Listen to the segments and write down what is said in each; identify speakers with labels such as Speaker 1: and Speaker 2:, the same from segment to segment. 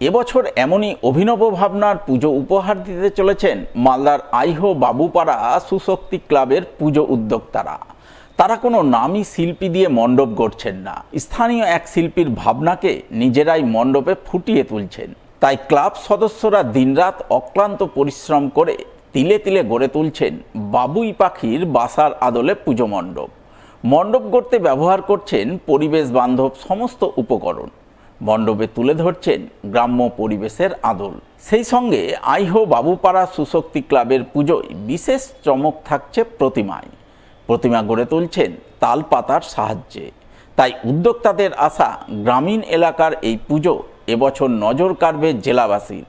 Speaker 1: এবছর এমনই অভিনব ভাবনার পুজো উপহার দিতে চলেছেন মালদার আইহো বাবুপাড়া সুশক্তি ক্লাবের পুজো উদ্যোক্তারা। তারা কোনো নামী শিল্পী দিয়ে মণ্ডপ গড়ছেন না। স্থানীয় এক শিল্পীর ভাবনাকে নিজেরাই মণ্ডপে ফুটিয়ে তুলছেন। তাই ক্লাব সদস্যরা দিনরাত অক্লান্ত পরিশ্রম করে তিলে তিলে গড়ে তুলছেন বাবুই পাখির বাসার আদলে পুজো মণ্ডপ। মণ্ডপ গড়তে ব্যবহার করছেন পরিবেশ বান্ধব সমস্ত উপকরণ। মণ্ডপে তুলে ধরছেন গ্রাম্য পরিবেশের আদল। সেই সঙ্গে আইহো বাবুপাড়া সুশক্তি ক্লাবের পুজোয় বিশেষ চমক থাকছে প্রতিমায়। প্রতিমা গড়ে তুলছেন তাল পাতার সাহায্যে। তাই উদ্যোক্তাদের আশা, গ্রামীণ এলাকার এই পুজো এবছর নজর কাড়বে জেলাবাসীর।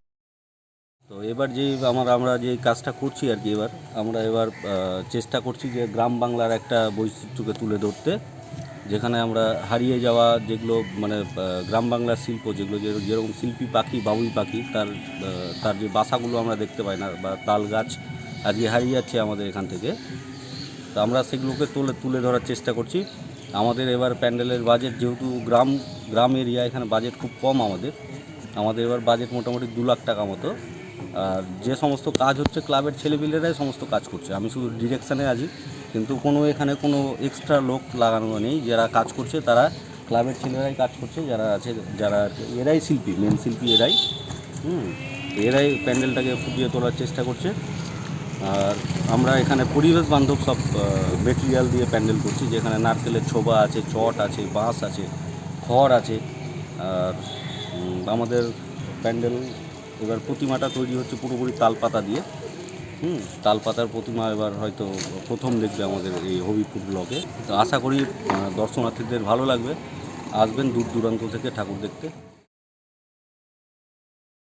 Speaker 2: তো এবার যে আমার, আমরা যে কাজটা করছি আর কি এবার, আমরা এবার চেষ্টা করছি যে গ্রাম বাংলার একটা বৈচিত্র্যকে তুলে ধরতে। যেখানে আমরা হারিয়ে যাওয়া যেগুলো মানে গ্রাম বাংলার শিল্প যেগুলো যেরকম শিল্পী পাখি, বাবুই পাখি, তার তার যে বাসাগুলো আমরা দেখতে পাই না, বা তাল গাছ আজকে হারিয়ে যাচ্ছে আমাদের এখান থেকে। তো আমরা সেগুলোকে তুলে তুলে ধরার চেষ্টা করছি। আমাদের এবার প্যান্ডেলের বাজেট, যেহেতু গ্রাম গ্রাম এরিয়া, এখানে বাজেট খুব কম আমাদের। আমাদের এবার বাজেট মোটামুটি দু লাখ টাকা মতো। আর যে সমস্ত কাজ হচ্ছে ক্লাবের ছেলেপিলেরাই সমস্ত কাজ করছে। আমি শুধু ডিরেকশানে আছি, কিন্তু কোনো এখানে কোনো এক্সট্রা লোক লাগানো নেই। যারা কাজ করছে তারা ক্লাবের ছেলেরাই কাজ করছে, যারা আছে, যারা এরাই শিল্পী মেন শিল্পী এরাই। হুম, এরাই প্যান্ডেলটাকে ফুটিয়ে তোলার চেষ্টা করছে। আর আমরা এখানে পরিবেশ বান্ধব সব মেটেরিয়াল দিয়ে প্যান্ডেল করছি, যেখানে নারকেলের ছোবা আছে, চট আছে, বাঁশ আছে, খড় আছে। আর আমাদের প্যান্ডেল এবার প্রতিমাটা তৈরি হচ্ছে পুরোপুরি তালপাতা দিয়ে। হুম, তালপাতার প্রতিমা এবার হয়তো প্রথম দেখবে আমাদের এই হবিপুর ব্লকে তো আশা করি দর্শনার্থীদের ভালো লাগবে। আসবেন দূর দূরান্ত থেকে ঠাকুর দেখতে।